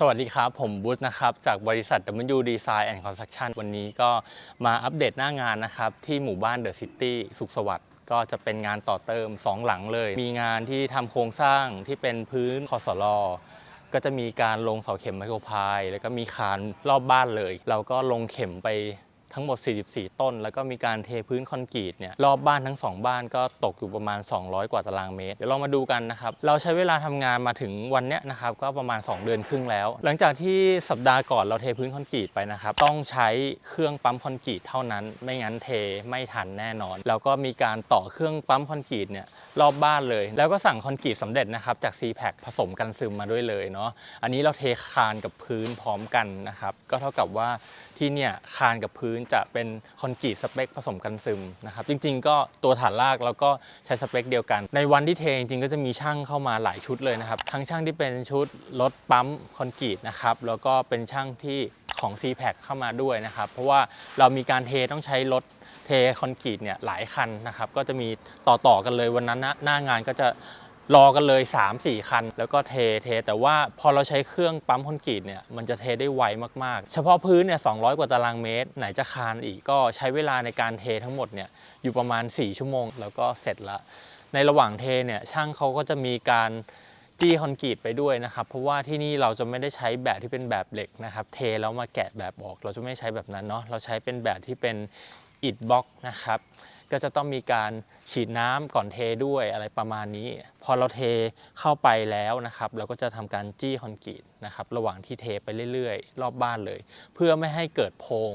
สวัสดีครับ ผมบุ๊นะครับ จากบริษัท W Design and Construction วันนี้ก็มาอัปเดตหน้างานนะครับ ที่หมู่บ้านเดอะซิตี้สุขสวัสดิ์ก็จะเป็นงานต่อเติม 2 หลังเลย มีงานที่ทำโครงสร้างที่เป็นพื้นคอสลอก็จะมีการลงเสาเข็มไมโครพาย แล้วก็มีคานรอบบ้านเลย เราก็ลงเข็มไป ทั้งหมด 44 ต้น แล้วก็มีการเทพื้นคอนกรีตเนี่ยรอบบ้านทั้ง 2 บ้านก็ตกอยู่ประมาณ 200 กว่าตารางเมตร เดี๋ยวเรามาดูกันนะครับ เราใช้เวลาทำงานมาถึงวันเนี้ยนะครับก็ประมาณ 2 เดือนครึ่งแล้ว หลังจากที่สัปดาห์ก่อนเราเทพื้นคอนกรีตไปนะครับ ต้องใช้เครื่องปั๊มคอนกรีตเท่านั้น ไม่งั้นเทไม่ทันแน่นอน แล้วก็มีการต่อเครื่องปั๊มคอนกรีตเนี่ยรอบบ้านเลย แล้วก็สั่งคอนกรีตสำเร็จนะครับจาก c p a c ผสมกันซึมมาด้วยเลยเนาะ อันนี้เราเทคานกับพื้นพร้อมกันนะครับ ก็เท่ากับว่าที่เนี่ยคานกับพื้นจะเป็นคอนกรีตสเปคผสมกันซึมนะครับจริง ๆ ก็ตัวฐานรากเราก็ใช้สเปคเดียวกัน ในวันที่เทจริงๆก็จะมีช่างเข้ามาหลายชุดเลยนะครับทั้งช่างที่เป็นชุดรถปั๊มคอนกรีตนะครับแล้วก็เป็นช่างที่ของ c p a c เข้ามาด้วยนะครับเพราะว่าเรามีการเทต้องใช้รถเทคอนกรีตเนี่ยหลายคันนะครับก็จะมีต่อๆกันเลยวันนั้นหน้างานก็จะ รอกันเลย 3-4 คัน แล้วก็เทเท แต่ว่าพอเราใช้เครื่องปั๊มคอนกรีตเนี่ยมันจะเทได้ไวมากๆ เฉพาะพื้นเนี่ย200 กว่าตารางเมตร ไหนจะคานอีกก็ใช้เวลาในการเททั้งหมดเนี่ยอยู่ประมาณ 4 ชั่วโมง แล้วก็เสร็จละในระหว่างเทเนี่ยช่างเขาก็จะมีการจี้คอนกรีตไปด้วยนะครับ เพราะว่าที่นี่เราจะไม่ได้ใช้แบบที่เป็นแบบเหล็กนะครับ เทแล้วมาแกะแบบออก เราจะไม่ใช้แบบนั้นเนาะเราใช้เป็นแบบที่เป็นอิฐบล็อกนะครับ ก็จะต้องมีการฉีดน้ำก่อนเทด้วยอะไรประมาณนี้ พอเราเทเข้าไปแล้วนะครับ เราก็จะทำการจี้คอนกรีตนะครับ ระหว่างที่เทไปเรื่อยๆ รอบบ้านเลย เพื่อไม่ให้เกิดโพรง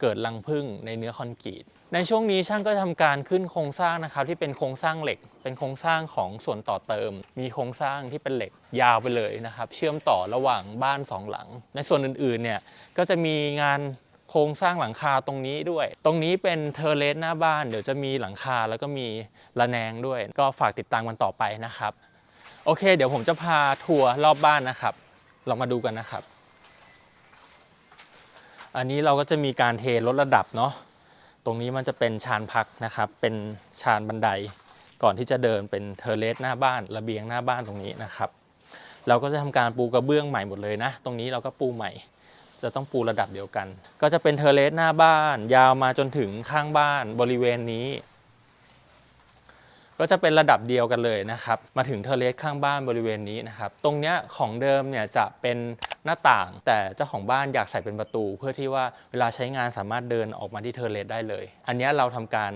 เกิดรังผึ้งในเนื้อคอนกรีตในช่วงนี้ช่างก็ทำการขึ้นโครงสร้างนะครับ ที่เป็นโครงสร้างเหล็ก เป็นโครงสร้างของส่วนต่อเติม มีโครงสร้างที่เป็นเหล็กยาวไปเลยนะครับ เชื่อมต่อระหว่างบ้านสองหลัง ในส่วนอื่นๆเนี่ยก็จะมีงาน โครงสร้างหลังคาตรงนี้ด้วย ตรงนี้เป็นเทอร์เลสหน้าบ้าน เดี๋ยวจะมีหลังคาแล้วก็มีระแนงด้วย ก็ฝากติดตามกันต่อไปนะครับ โอเค เดี๋ยวผมจะพาทัวร์รอบบ้านนะครับ เรามาดูกันนะครับ อันนี้เราก็จะมีการเทลดระดับเนาะ ตรงนี้มันจะเป็นชานพักนะครับ เป็นชานบันได ก่อนที่จะเดินเป็นเทอร์เลสหน้าบ้าน ระเบียงหน้าบ้านตรงนี้นะครับ เราก็จะทำการปูกระเบื้องใหม่หมดเลยนะ ตรงนี้เราก็ปูใหม่ จะต้องปูระดับเดียวกัน ก็จะเป็นเทเลสหน้าบ้าน ยาวมาจนถึงข้างบ้านบริเวณนี้ ก็จะเป็นระดับเดียวกันเลยนะครับ มาถึงเทเลสข้างบ้านบริเวณนี้นะครับ ตรงเนี้ยของเดิมเนี่ยจะเป็นหน้าต่าง แต่เจ้าของบ้านอยากใส่เป็นประตู เพื่อที่ว่าเวลาใช้งานสามารถเดินออกมาที่เทเลสได้เลย อันนี้เราทำการ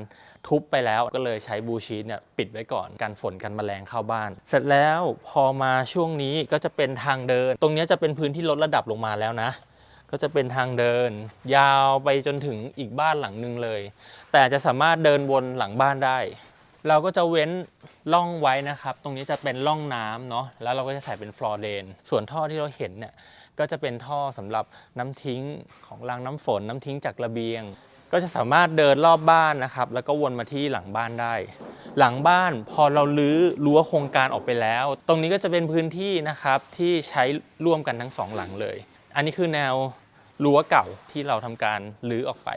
ทุบไปแล้วก็เลยใช้บูชีตเนี่ยปิดไว้ก่อนกันฝนกันแมลงเข้าบ้าน เสร็จแล้วพอมาช่วงนี้ก็จะเป็นทางเดิน ตรงเนี้ยจะเป็นพื้นที่ลดระดับลงมาแล้วนะ ก็จะเป็นทางเดิน ยาวไปจนถึงอีกบ้านหลังหนึ่งเลย แต่จะสามารถเดินวนหลังบ้านได้ เราก็จะเว้นร่องไว้นะครับ ตรงนี้จะเป็นร่องน้ำเนาะแล้วเราก็จะใส่เป็นฟลอร์เดนส่วนท่อที่เราเห็นเนี่ยก็จะเป็นท่อสำหรับน้ำทิ้งของรางน้ำฝนน้ำทิ้งจากระเบียง ก็จะสามารถเดินรอบบ้านนะครับ แล้วก็วนมาที่หลังบ้านได้ หลังบ้านพอเราลื้อรั้วโครงการออกไปแล้ว ตรงนี้ก็จะเป็นพื้นที่นะครับที่ใช้ร่วมกันทั้งสองหลังเลย อันนี้คือแนวรั้วเก่าที่เราทำการลื้อออกไป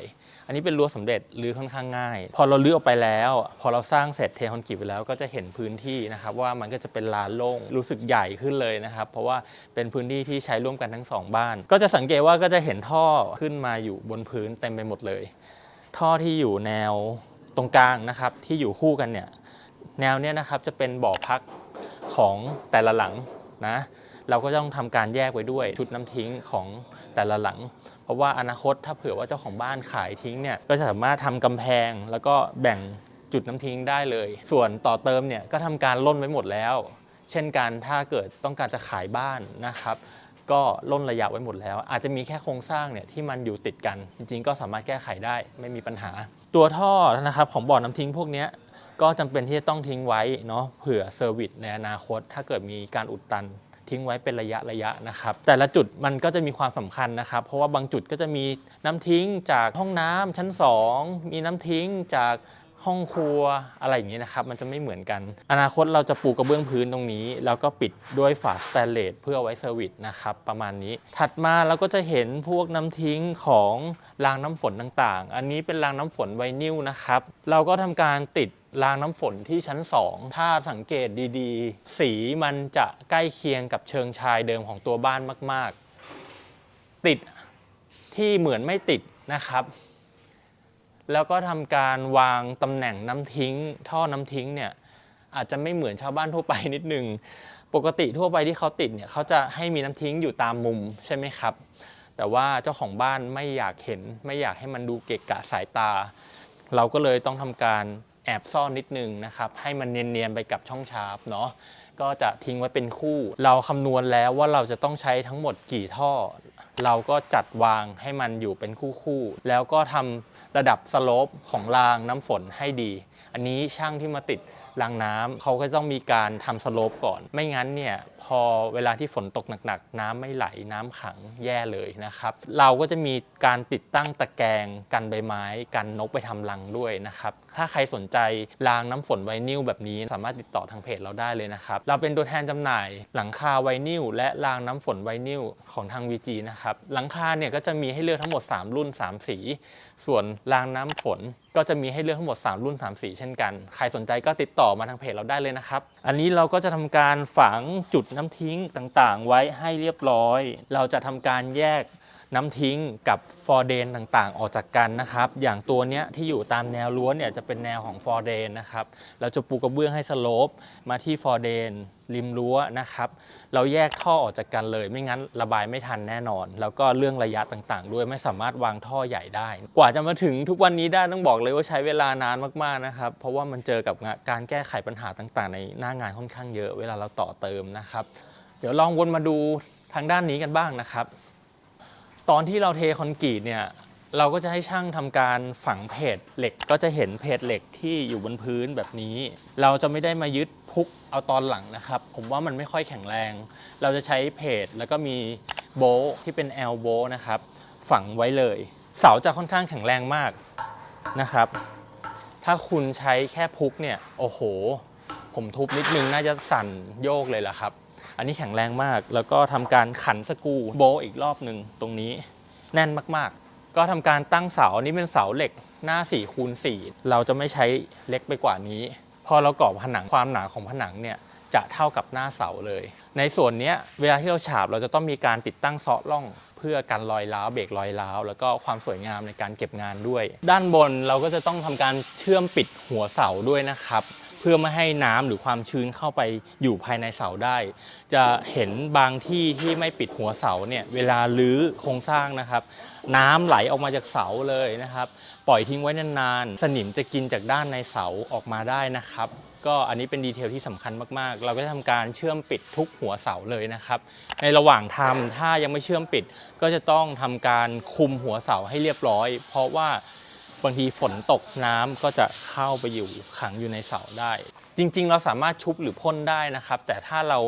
อันนี้เป็นรั้วสำเร็จรื้อค่อนข้างง่าย พอเราลื้อออกไปแล้ว พอเราสร้างเสร็จเทคอนกรีตไปแล้วก็จะเห็นพื้นที่นะครับว่ามันก็จะเป็นลานโล่งรู้สึกใหญ่ขึ้นเลยนะครับ เพราะว่าเป็นพื้นที่ที่ใช้ร่วมกันทั้งสองบ้าน ก็จะสังเกตว่าก็จะเห็นท่อขึ้นมาอยู่บนพื้นเต็มไปหมดเลย ท่อที่อยู่แนวตรงกลางนะครับที่อยู่คู่กันเนี่ยแนวเนี้ยนะครับจะเป็นบ่อพักของแต่ละหลังนะ เราก็ต้องทำการแยกไว้ด้วยชุดน้ำทิ้งของแต่ละหลัง เพราะว่าอนาคตถ้าเผื่อว่าเจ้าของบ้านขายทิ้งเนี่ยก็จะสามารถทำกำแพง แล้วก็แบ่งจุดน้ำทิ้งได้เลย ส่วนต่อเติมเนี่ยก็ทำการล่นไว้หมดแล้ว เช่นกันถ้าเกิดต้องการจะขายบ้านนะครับก็ล่นระยะไว้หมดแล้ว อาจจะมีแค่โครงสร้างเนี่ยที่มันอยู่ติดกัน จริงๆ ก็สามารถแก้ไขได้ไม่มีปัญหา ตัวท่อนะครับของบ่อน้ำทิ้งพวกนี้ก็จำเป็นที่จะต้องทิ้งไว้เนาะเผื่อเซอร์วิสในอนาคต ถ้าเกิดมีการอุดตัน ทิ้งไว้เป็นระยะระยะนะครับ แต่ละจุดมันก็จะมีความสำคัญนะครับ เพราะว่าบางจุดก็จะมีน้ำทิ้งจากห้องน้ำชั้น 2 มีน้ำทิ้งจากห้องครัวอะไรอย่างนี้นะครับ มันจะไม่เหมือนกัน อนาคตเราจะปูกระเบื้องพื้นตรงนี้ แล้วก็ปิดด้วยฝาสแตนเลสเพื่อไว้เซอร์วิสนะครับ ประมาณนี้ ถัดมาเราก็จะเห็นพวกน้ำทิ้งของรางน้ำฝนต่างๆ อันนี้เป็นรางน้ำฝนไวนิลนะครับ เราก็ทำการติด รางน้ำฝนที่ชั้น 2 ถ้าสังเกตดีๆ สีมันจะใกล้เคียงกับเชิงชายเดิมของตัวบ้านมาก ๆ ติดที่เหมือนไม่ติดนะครับ แล้วก็ทำการวางตำแหน่งน้ำทิ้ง ท่อน้ำทิ้งเนี่ยอาจจะไม่เหมือนชาวบ้านทั่วไปนิดนึง ปกติทั่วไปที่เขาติดเนี่ยเขาจะให้มีน้ำทิ้งอยู่ตามมุมใช่ไหมครับ แต่ว่าเจ้าของบ้านไม่อยากเห็น ไม่อยากให้มันดูเกะกะสายตา เราก็เลยต้องทำการ แอบซ่อนนิดนึงนะครับ ให้มันเนียนๆไปกับช่องชาร์ปเนาะก็จะทิ้งไว้เป็นคู่ เราคำนวณแล้วว่าเราจะต้องใช้ทั้งหมดกี่ท่อ เราก็จัดวางให้มันอยู่เป็นคู่ๆแล้วก็ทำระดับสโลปของรางน้ำฝนให้ดี อันนี้ช่างที่มาติดรางน้ำเขาก็ต้องมีการทำสโลปก่อน ไม่งั้นเนี่ย พอเวลาที่ฝนตกหนักๆ น้ำไม่ไหลน้ำขังแย่เลยนะครับ เราก็จะมีการติดตั้งตะแกรงกันใบไม้ กันนกไปทำรังด้วยนะครับ ถ้าใครสนใจรางน้ำฝนไวนิลแบบนี้ สามารถติดต่อทางเพจเราได้เลยนะครับ เราเป็นตัวแทนจำหน่ายหลังคาไวนิลและรางน้ำฝนไวนิลของทาง VG นะครับหลังคาเนี่ยก็จะมีให้เลือกทั้งหมด 3 รุ่น 3 สี ส่วนรางน้ำฝนก็จะมีให้เลือกทั้งหมด 3 รุ่น 3 สีเช่นกัน ใครสนใจก็ติดต่อมาทางเพจเราได้เลยนะครับ อันนี้เราก็จะทำการฝังจุดน้ำทิ้งต่างๆ ไว้ให้เรียบร้อย เราจะทำการแยก น้ำทิ้งกับฟอร์เดนต่างๆ ออกจากกันนะครับ อย่างตัวเนี้ยที่อยู่ตามแนวรั้วเนี่ยจะเป็นแนวของฟอร์เดนนะครับ เราจะปูกระเบื้องให้สโลปมาที่ฟอร์เดนริมรั้วนะครับ เราแยกท่อออกจากกันเลย ไม่งั้นระบายไม่ทันแน่นอน แล้วก็เรื่องระยะต่างๆ ด้วยไม่สามารถวางท่อใหญ่ได้ กว่าจะมาถึงทุกวันนี้ได้ต้องบอกเลยว่าใช้เวลานานมากๆนะครับ เพราะว่ามันเจอกับการแก้ไขปัญหาต่างๆ ในหน้างานค่อนข้างเยอะ เวลาเราต่อเติมนะครับ เดี๋ยวลองวนมาดูทางด้านนี้กันบ้างนะครับ ตอนที่เราเทคอนกรีตเนี่ยเราก็จะให้ช่างทำการฝังเพจเหล็กก็จะเห็นเพจเหล็กที่อยู่บนพื้นแบบนี้ เราจะไม่ได้มายึดพุกเอาตอนหลังนะครับ ผมว่ามันไม่ค่อยแข็งแรง เราจะใช้เพจแล้วก็มีโบที่เป็นแอลโบนะครับ ฝังไว้เลย เสาจะค่อนข้างแข็งแรงมากนะครับ ถ้าคุณใช้แค่พุกเนี่ย โอ้โห ผมทุบนิดนึงน่าจะสั่นโยกเลยล่ะครับ อันนี้แข็งแรงมาก แล้วก็ทำการขันสกูโบอีกรอบหนึ่งตรงนี้ แน่นมากๆ ก็ทำการตั้งเสาอันี่เป็นเสาเหล็กหน้า4คูณ4เราจะไม่ใช้เล็กไปกว่านี้ พอเราก่อผนังความหนาของผนังเนี่ยจะเท่ากับหน้าเสาเลย ในส่วนนี้เวลาที่เราฉาบเราจะต้องมีการติดตั้งเซาะร่อง เพื่อกันรอยร้าวเบรกรอยร้าว แล้วก็ความสวยงามในการเก็บงานด้วย ด้านบนเราก็จะต้องทำการเชื่อมปิดหัวเสาด้วยนะครับ พื่อไม่ให้น้ำหรือความชื้นเข้าไปอยู่ภายในเสาได้ จะเห็นบางที่ที่ไม่ปิดหัวเสาเนี่ยเวลาลื้อโครงสร้างนะครับ น้ำไหลออกมาจากเสาเลยนะครับ ปล่อยทิ้งไว้นานๆ สนิมจะกินจากด้านในเสาออกมาได้นะครับ ก็อันนี้เป็นดีเทลที่สำคัญมากๆ เราก็จะทำการเชื่อมปิดทุกหัวเสาเลยนะครับ ในระหว่างทำถ้ายังไม่เชื่อมปิด ก็จะต้องทำการคุมหัวเสาให้เรียบร้อย เพราะว่า บางทีฝนตกน้ำก็จะเข้าไปอยู่ขังอยู่ในเสาได้ จริง ๆ เราสามารถชุบหรือพ่นได้นะครับ แต่ถ้าเรา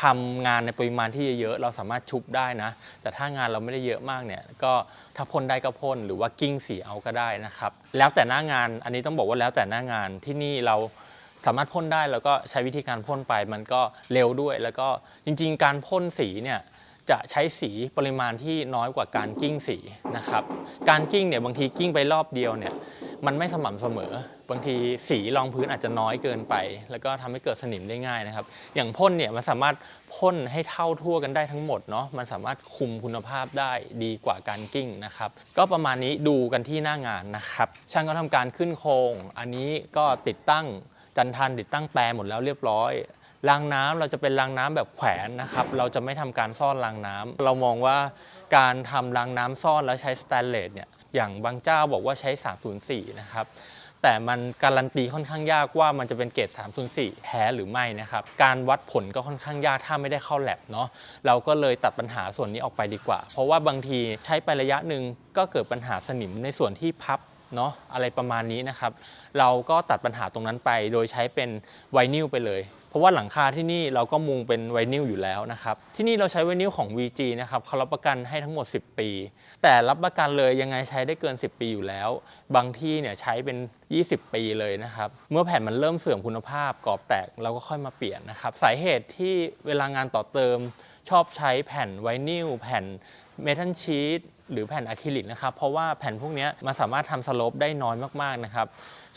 ทำงานในปริมาณที่เยอะๆเราสามารถชุบได้นะ แต่ถ้างานเราไม่ได้เยอะมากเนี่ยก็ถ้าพ่นได้ก็พ่นหรือว่ากิ้งสีเอาก็ได้นะครับ แล้วแต่หน้างานอันนี้ต้องบอกว่าแล้วแต่หน้างานที่นี่เราสามารถพ่นได้แล้วก็ใช้วิธีการพ่นไปมันก็เร็วด้วย แล้วก็จริง ๆ การพ่นสีเนี่ย จะใช้สีปริมาณที่น้อยกว่าการกิ้งสีนะครับ การกิ้งเนี่ยบางทีกิ้งไปรอบเดียวเนี่ยมันไม่สม่ำเสมอ บางทีสีรองพื้นอาจจะน้อยเกินไป แล้วก็ทำให้เกิดสนิมได้ง่ายนะครับ อย่างพ่นเนี่ยมันสามารถพ่นให้เท่าทั่วกันได้ทั้งหมดเนาะ มันสามารถคุมคุณภาพได้ดีกว่าการกิ้งนะครับ ก็ประมาณนี้ดูกันที่หน้างานนะครับ ช่างก็ทำการขึ้นโครง อันนี้ก็ติดตั้งจันทันติดตั้งแปรหมดแล้วเรียบร้อย รางน้ำเราจะเป็นรางน้ำแบบแขวนนะครับ เราจะไม่ทำการซ่อนรางน้ำเรามองว่าการทำรางน้ำซ่อนแล้วใช้สแตนเลสเนี่ยอย่างบางเจ้าบอกว่าใช้ 304 นะครับแต่มันการันตีค่อนข้างยากว่ามันจะเป็นเกรด304 แท้หรือไม่นะครับ การวัดผลก็ค่อนข้างยากถ้าไม่ได้เข้าแลบเนาะ เราก็เลยตัดปัญหาส่วนนี้ออกไปดีกว่า เพราะว่าบางทีใช้ไประยะหนึ่งก็เกิดปัญหาสนิมในส่วนที่พับ เนาะอะไรประมาณนี้นะครับ เราก็ตัดปัญหาตรงนั้นไป โดยใช้เป็นไวนิลไปเลย เพราะว่าหลังคาที่นี่เราก็มุงเป็นไวนิลอยู่แล้วนะครับ ที่นี่เราใช้ไวนิลของ VG นะครับเขารับประกันให้ทั้งหมด 10 ปี แต่รับประกันเลยยังไงใช้ได้เกิน 10 ปีอยู่แล้ว บางที่เนี่ยใช้เป็น 20 ปีเลยนะครับ เมื่อแผ่นมันเริ่มเสื่อมคุณภาพกรอบแตกเราก็ค่อยมาเปลี่ยนนะครับ สาเหตุที่เวลางานต่อเติม ชอบใช้แผ่นไวนิลแผ่นเมทัลชีต หรือแผ่นอะคริลิกนะครับ เพราะว่าแผ่นพวกนี้มันสามารถทำสโลปได้น้อยมากๆนะครับ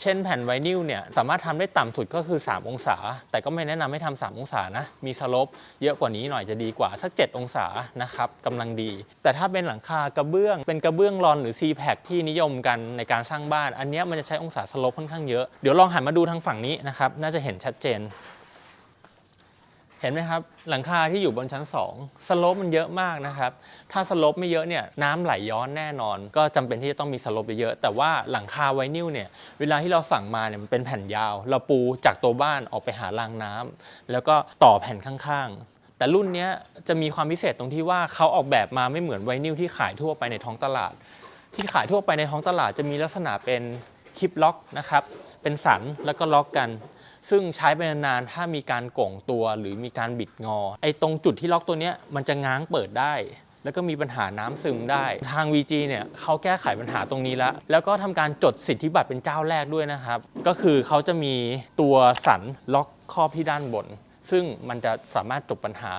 เช่นแผ่นไวนิลเนี่ยสามารถทำได้ต่ำสุดก็คือ 3 องศา แต่ก็ไม่แนะนำให้ทำ3องศานะ มีสโลปเยอะกว่านี้หน่อยจะดีกว่าสัก 7 องศานะครับกำลังดี แต่ถ้าเป็นหลังคากระเบื้อง เป็นกระเบื้องรอนหรือ c p a c ที่นิยมกันในการสร้างบ้าน อันนี้มันจะใช้องศาสโลปค่อนข้างเยอะ เดี๋ยวลองหันมาดูทางฝั่งนี้นะครับ น่าจะเห็นชัดเจน ห็นไหมครับหลังคาที่อยู่บนชั้น 2 สโลปมันเยอะมากนะครับ ถ้าสโลปไม่เยอะเนี่ยน้ำไหลย้อนแน่นอน ก็จำเป็นที่จะต้องมีสโลปเยอะ แต่ว่าหลังคาไวนิลเนี่ยเวลาที่เราสั่งมาเนี่ยมันเป็นแผ่นยาว เราปูจากตัวบ้านออกไปหารางน้ำแล้วก็ต่อแผ่นข้างๆ แต่รุ่นนี้จะมีความพิเศษตรงที่ว่าเขาออกแบบมาไม่เหมือนไวนิลที่ขายทั่วไปในท้องตลาด ที่ขายทั่วไปในท้องตลาดจะมีลักษณะเป็นคลิปล็อกนะครับเป็นสันแล้วก็ล็อกกัน ซึ่งใช้ไปนานๆ ถ้ามีการโก่งตัวหรือมีการบิดงอ ไอ้ตรงจุดที่ล็อกตัวเนี้ยมันจะง้างเปิดได้ แล้วก็มีปัญหาน้ำซึมได้ ทาง VG เนี่ยเขาแก้ไขปัญหาตรงนี้แล้ว แล้วก็ทำการจดสิทธิบัตรเป็นเจ้าแรกด้วยนะครับ ก็คือเขาจะมีตัวสันล็อกครอบที่ด้านบน ซึ่งมันจะสามารถจบปัญหา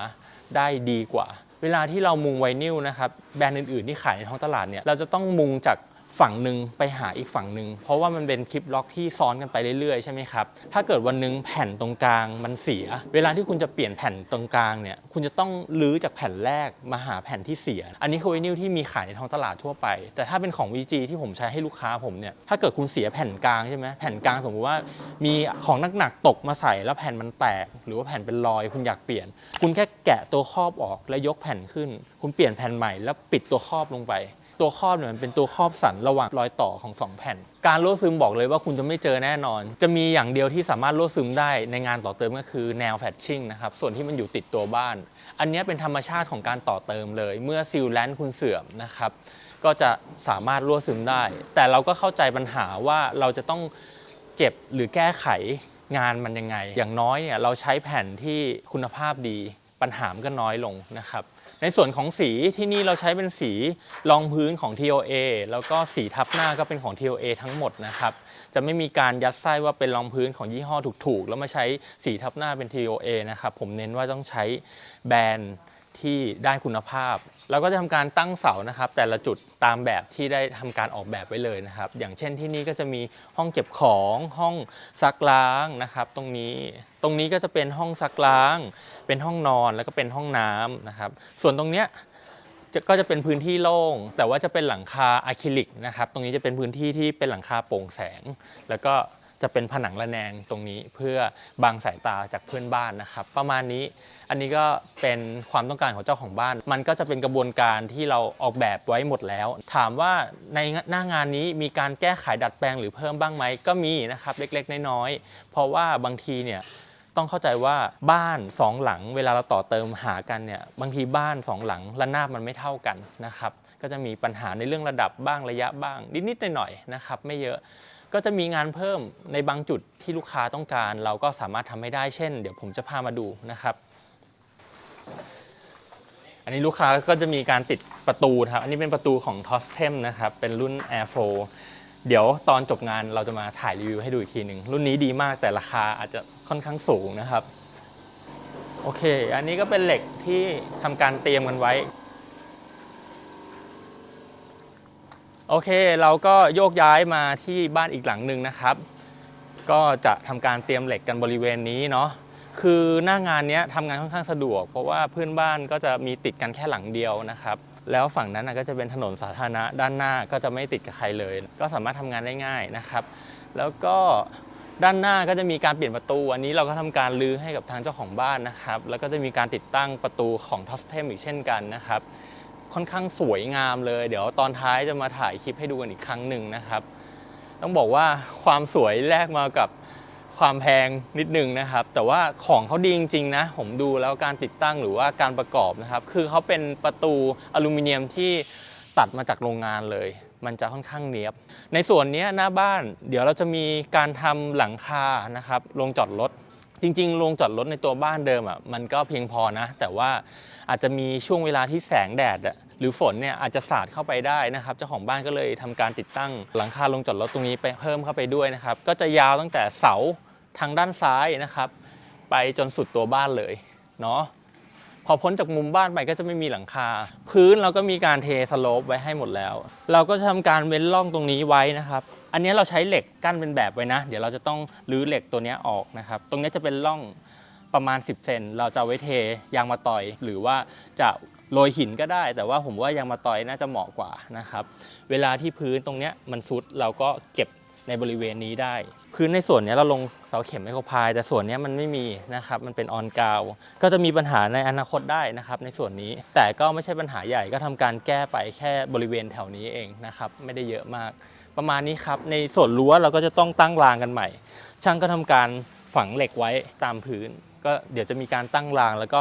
ได้ดีกว่า เวลาที่เรามุงไวนิลนะครับ แบรนด์อื่นๆที่ขายในท้องตลาดเนี่ย เราจะต้องมุงจาก ฝั่งหนึ่งไปหาอีกฝั่งหนึ่งเพราะว่ามันเป็นคลิปล็อกที่ซ้อนกันไปเรื่อยๆใช่ไหมครับถ้าเกิดวันหนึงแผ่นตรงกลางมันเสีย เวลาที่คุณจะเปลี่ยนแผ่นตรงกลางเนี่ยคุณจะต้องลื้อจากแผ่นแรกมาหาแผ่นที่เสีย อันนี้คือไวนิลที่มีขายในท้องตลาดทั่วไป แต่ถ้าเป็นของ VG ที่ผมใช้ให้ลูกค้าผมเนี่ยถ้าเกิดคุณเสียแผ่นกลางใช่ไหมแผ่นกลางสมมติว่ามีของหนักๆตกมาใส่แล้วแผ่นมันแตก หรือว่าแผ่นเป็นรอย คุณอยากเปลี่ยน คุณแค่แกะตัวครอบออกแล้วยกแผ่นขึ้น คุณเปลี่ยนแผ่นใหม่แล้วปิดตัวครอบลงไป ตัวครอบเนี่ยมันเป็นตัวครอบสันระหว่างรอยต่อของสองแผ่น การรั่วซึมบอกเลยว่าคุณจะไม่เจอแน่นอน จะมีอย่างเดียวที่สามารถรั่วซึมได้ในงานต่อเติมก็คือแนวแฟชชิ่งนะครับส่วนที่มันอยู่ติดตัวบ้าน อันนี้เป็นธรรมชาติของการต่อเติมเลย เมื่อซีลแลนด์คุณเสื่อมนะครับก็จะสามารถรั่วซึมได้ แต่เราก็เข้าใจปัญหาว่าเราจะต้องเก็บหรือแก้ไขงานมันยังไง อย่างน้อยเนี่ยเราใช้แผ่นที่คุณภาพดีปัญหามันก็น้อยลงนะครับ ในส่วนของสีที่นี่เราใช้เป็นสีรองพื้นของ TOA แล้วก็สีทับหน้าก็เป็นของ TOA ทั้งหมดนะครับ จะไม่มีการยัดไส้ว่าเป็นรองพื้นของยี่ห้อถูกๆ แล้วมาใช้สีทับหน้าเป็น TOA นะครับ ผมเน้นว่าต้องใช้แบรนด์ที่ได้คุณภาพ แล้วก็จะทำการตั้งเสานะครับ แต่ละจุดตามแบบที่ได้ทำการออกแบบไว้เลยนะครับ อย่างเช่นที่นี่ก็จะมีห้องเก็บของห้องซักล้างนะครับ ตรงนี้ตรงนี้ก็จะเป็นห้องซักล้าง เป็นห้องนอนแล้วก็เป็นห้องน้ำนะครับ ส่วนตรงเนี้ยก็จะเป็นพื้นที่โล่ง แต่ว่าจะเป็นหลังคาอะคริลิกนะครับ ตรงนี้จะเป็นพื้นที่ที่เป็นหลังคาโปร่งแสง แล้วก็ จะเป็นผนังระแนงตรงนี้เพื่อบังสายตาจากเพื่อนบ้านนะครับ ประมาณนี้อันนี้ก็เป็นความต้องการของเจ้าของบ้าน มันก็จะเป็นกระบวนการที่เราออกแบบไว้หมดแล้ว ถามว่าในหน้างานนี้มีการแก้ไขดัดแปลงหรือเพิ่มบ้างไหมก็มีนะครับเล็กๆ น้อยๆเพราะว่าบางทีเนี่ยต้องเข้าใจว่าบ้านสองหลัง เวลาเราต่อเติมหากันเนี่ยบางทีบ้านสองหลังระนาบมันไม่เท่ากันนะครับก็จะมีปัญหาในเรื่องระดับบ้างระยะบ้างนิดๆหน่อยๆนะครับไม่เยอะ ก็จะมีงานเพิ่มในบางจุดที่ลูกค้าต้องการ เราก็สามารถทำให้ได้เช่น เดี๋ยวผมจะพามาดูนะครับ อันนี้ลูกค้าก็จะมีการติดประตูครับ อันนี้เป็นประตูของ t o s t e m นะครับ เป็นรุ่น Airflow เดี๋ยวตอนจบงานเราจะมาถ่ายรีวิวให้ดูอีกทีหนึ่งรุ่นนี้ดีมากแต่ราคาอาจจะค่อนข้างสูงนะครับ โอเค อันนี้ก็เป็นเหล็กที่ทำการเตรียมกันไว้ โอเค เราก็โยกย้ายมาที่บ้านอีกหลังหนึ่งนะครับ ก็จะทำการเตรียมเหล็กกันบริเวณนี้เนาะคือหน้างานนี้ทำงานค่อนข้างสะดวก เพราะว่าเพื่อนบ้านก็จะมีติดกันแค่หลังเดียวนะครับ แล้วฝั่งนั้นก็จะเป็นถนนสาธารณะด้านหน้าก็จะไม่ติดกับใครเลย ก็สามารถทำงานได้ง่ายนะครับ แล้วก็ด้านหน้าก็จะมีการเปลี่ยนประตู อันนี้เราก็ทำการรื้อให้กับทางเจ้าของบ้านนะครับ แล้วก็จะมีการติดตั้งประตูของทอสเทมอีกเช่นกันนะครับ ค่อนข้างสวยงามเลย เดี๋ยวตอนท้ายจะมาถ่ายคลิปให้ดูกันอีกครั้งหนึ่งนะครับ ต้องบอกว่าความสวยแลกมากับความแพงนิดนึงนะครับ แต่ว่าของเขาดีจริงๆนะ ผมดูแล้วการติดตั้งหรือว่าการประกอบนะครับ คือเขาเป็นประตูอลูมิเนียมที่ตัดมาจากโรงงานเลย มันจะค่อนข้างเนียบ ในส่วนนี้หน้าบ้าน เดี๋ยวเราจะมีการทำหลังคานะครับโรงจอดรถ จริงๆโรงจอดรถในตัวบ้านเดิมอะมันก็เพียงพอนะ แต่ว่าอาจจะมีช่วงเวลาที่แสงแดดอะหรือฝนเนี่ยอาจจะสาดเข้าไปได้นะครับ เจ้าของบ้านก็เลยทำการติดตั้งหลังคาโรงจอดรถตรงนี้ไปเพิ่มเข้าไปด้วยนะครับ ก็จะยาวตั้งแต่เสาทางด้านซ้ายนะครับ ไปจนสุดตัวบ้านเลยเนาะ พอพ้นจากมุมบ้านไปก็จะไม่มีหลังคา พื้นเราก็มีการเทสโลปไว้ให้หมดแล้ว เราก็จะทำการเว้นร่องตรงนี้ไว้นะครับ อันนี้เราใช้เหล็กกั้นเป็นแบบไว้นะ เดี๋ยวเราจะต้องรื้อเหล็กตัวนี้ออกนะครับ ตรงนี้จะเป็นร่องประมาณ 10 เซน เราจะไว้เทยางมาต่อย หรือว่าจะโรยหินก็ได้ แต่ว่าผมว่ายางมาต่อยน่าจะเหมาะกว่านะครับ เวลาที่พื้นตรงนี้มันซุดเราก็เก็บ ในบริเวณนี้ได้ พื้นในส่วนนี้เราลงเสาเข็มไมโครพาย แต่ส่วนนี้มันไม่มีนะครับมันเป็นออนกาวก็จะมีปัญหาในอนาคตได้นะครับในส่วนนี้แต่ก็ไม่ใช่ปัญหาใหญ่ก็ทำการแก้ไปแค่บริเวณแถวนี้เองนะครับไม่ได้เยอะมาก ประมาณนี้ครับในส่วนรั้วเราก็จะต้องตั้งรางกันใหม่ ช่างก็ทำการฝังเหล็กไว้ตามพื้น ก็เดี๋ยวจะมีการตั้งรางแล้วก็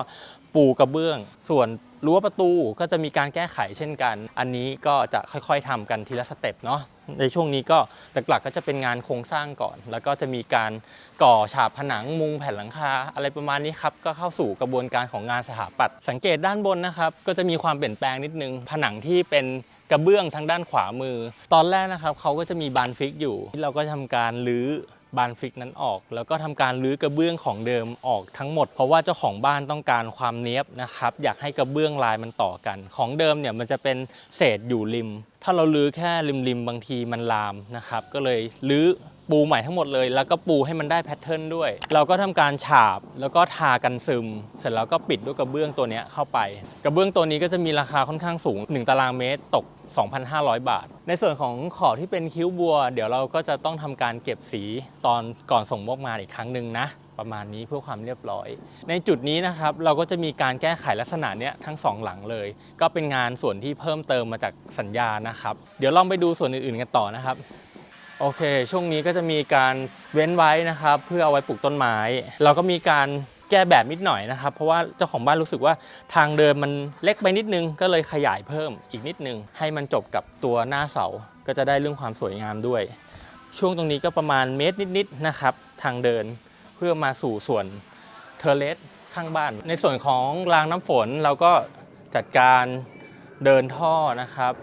ปูกระเบื้อง ส่วนรั้วประตูก็จะมีการแก้ไขเช่นกัน อันนี้ก็จะค่อยๆทำกันทีละสเต็ปเนาะ ในช่วงนี้ก็หลักๆ ก็จะเป็นงานโครงสร้างก่อน แล้วก็จะมีการก่อฉาบผนังมุงแผ่นหลังคา อะไรประมาณนี้ครับก็เข้าสู่กระบวนการของงานสถาปัตย์สังเกตด้านบนนะครับ ก็จะมีความเปลี่ยนแปลงนิดนึง ผนังที่เป็นกระเบื้องทางด้านขวามือ ตอนแรกนะครับเขาก็จะมีบานฟิกอยู่เราก็ทำการรื้อ บานฟิกนั้นออก แล้วก็ทำการรื้อกระเบื้องของเดิมออกทั้งหมด เพราะว่าเจ้าของบ้านต้องการความเนี้ยบนะครับ อยากให้กระเบื้องลายมันต่อกัน ของเดิมเนี่ยมันจะเป็นเศษอยู่ริม ถ้าเราลื้อแค่ริมริมๆบางทีมันลามนะครับ ก็เลยรื้อ ปูใหม่ทั้งหมดเลย แล้วก็ปูให้มันได้แพทเทิร์นด้วย เราก็ทำการฉาบแล้วก็ทากันซึม เสร็จแล้วก็ปิดด้วยกระเบื้องตัวนี้เข้าไป กระเบื้องตัวนี้ก็จะมีราคาค่อนข้างสูง 1 ตารางเมตรตก 2,500 บาท ในส่วนของขอบที่เป็นคิ้วบัว เดี๋ยวเราก็จะต้องทำการเก็บสีตอนก่อนส่งมอบงานอีกครั้งหนึ่งนะประมาณนี้เพื่อความเรียบร้อย ในจุดนี้นะครับเราก็จะมีการแก้ไขลักษณะเนี้ยทั้งสองหลังเลย ก็เป็นงานส่วนที่เพิ่มเติมมาจากสัญญานะครับ เดี๋ยวลองไปดูส่วนอื่นๆกันต่อนะครับ โอเค ช่วงนี้ก็จะมีการเว้นไว้นะครับ เพื่อเอาไว้ปลูกต้นไม้ เราก็มีการแก้แบบนิดหน่อยนะครับ เพราะว่าเจ้าของบ้านรู้สึกว่าทางเดินมันเล็กไปนิดนึง ก็เลยขยายเพิ่มอีกนิดนึง ให้มันจบกับตัวหน้าเสา ก็จะได้เรื่องความสวยงามด้วย ช่วงตรงนี้ก็ประมาณเมตรนิดๆนะครับ ทางเดินเพื่อมาสู่ส่วนเทอร์เลสข้างบ้าน ในส่วนของรางน้ำฝนเราก็จัดการเดินท่อนะครับ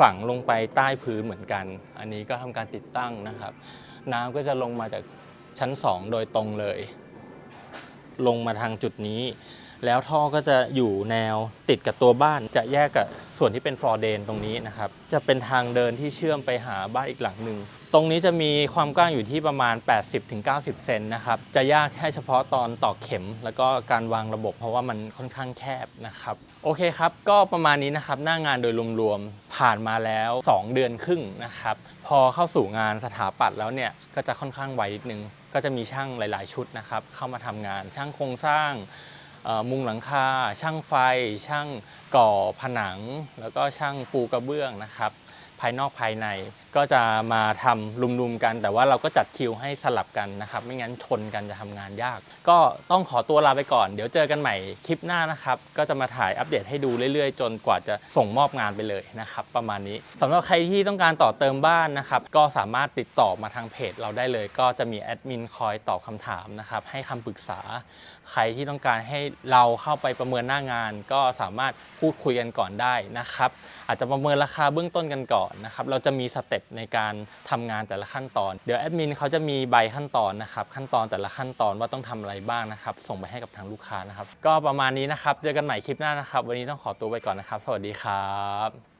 ฝังลงไปใต้พื้นเหมือนกัน อันนี้ก็ทำการติดตั้งนะครับ น้ำก็จะลงมาจากชั้น 2 โดยตรงเลย ลงมาทางจุดนี้ แล้วท่อก็จะอยู่แนวติดกับตัวบ้านจะแยกกับส่วนที่เป็นฟลอร์เดนตรงนี้นะครับ จะเป็นทางเดินที่เชื่อมไปหาบ้านอีกหลังหนึ่ง รงนี้จะมีความกว้างอยู่ที่ประมาณ 80-90 เซนนะครับ จะยากแค่เฉพาะตอนตอกเข็ม แล้วก็การวางระบบเพราะว่ามันค่อนข้างแคบนะครับ โอเคครับ ก็ประมาณนี้นะครับ หน้างานโดยรวมๆ ผ่านมาแล้ว 2 เดือนครึ่งนะครับ พอเข้าสู่งานสถาปัตย์แล้วเนี่ย ก็จะค่อนข้างไวนิดนึง ก็จะมีช่างหลาย ๆ ชุดนะครับ เข้ามาทำงาน ช่างโครงสร้างมุงหลังคา ช่างไฟ ช่างก่อผนัง แล้วก็ช่างปูกระเบื้องนะครับ ภายนอกภายใน ก็จะมาทำลุมๆกัน แต่ว่าเราก็จัดคิวให้สลับกันนะครับ ไม่งั้นชนกันจะทำงานยาก ก็ต้องขอตัวลาไปก่อน เดี๋ยวเจอกันใหม่คลิปหน้านะครับ ก็จะมาถ่ายอัปเดตให้ดูเรื่อยๆ จนกว่าจะส่งมอบงานไปเลยนะครับ ประมาณนี้สำหรับใครที่ต้องการต่อเติมบ้านนะครับ ก็สามารถติดต่อมาทางเพจเราได้เลย ก็จะมีแอดมินคอยตอบคำถามนะครับ ให้คำปรึกษา ใครที่ต้องการให้เราเข้าไปประเมินหน้างาน ก็สามารถพูดคุยกันก่อนได้นะครับ อาจจะประเมินราคาเบื้องต้นกันก่อนนะครับ เราจะมีสเต็ปในการทำงานแต่ละขั้นตอน เดี๋ยวแอดมินเขาจะมีใบขั้นตอนนะครับ ขั้นตอนแต่ละขั้นตอนว่าต้องทำอะไรบ้างนะครับ ส่งไปให้กับทางลูกค้านะครับ ก็ประมาณนี้นะครับ เจอกันใหม่คลิปหน้านะครับ วันนี้ต้องขอตัวไปก่อนนะครับ สวัสดีครับ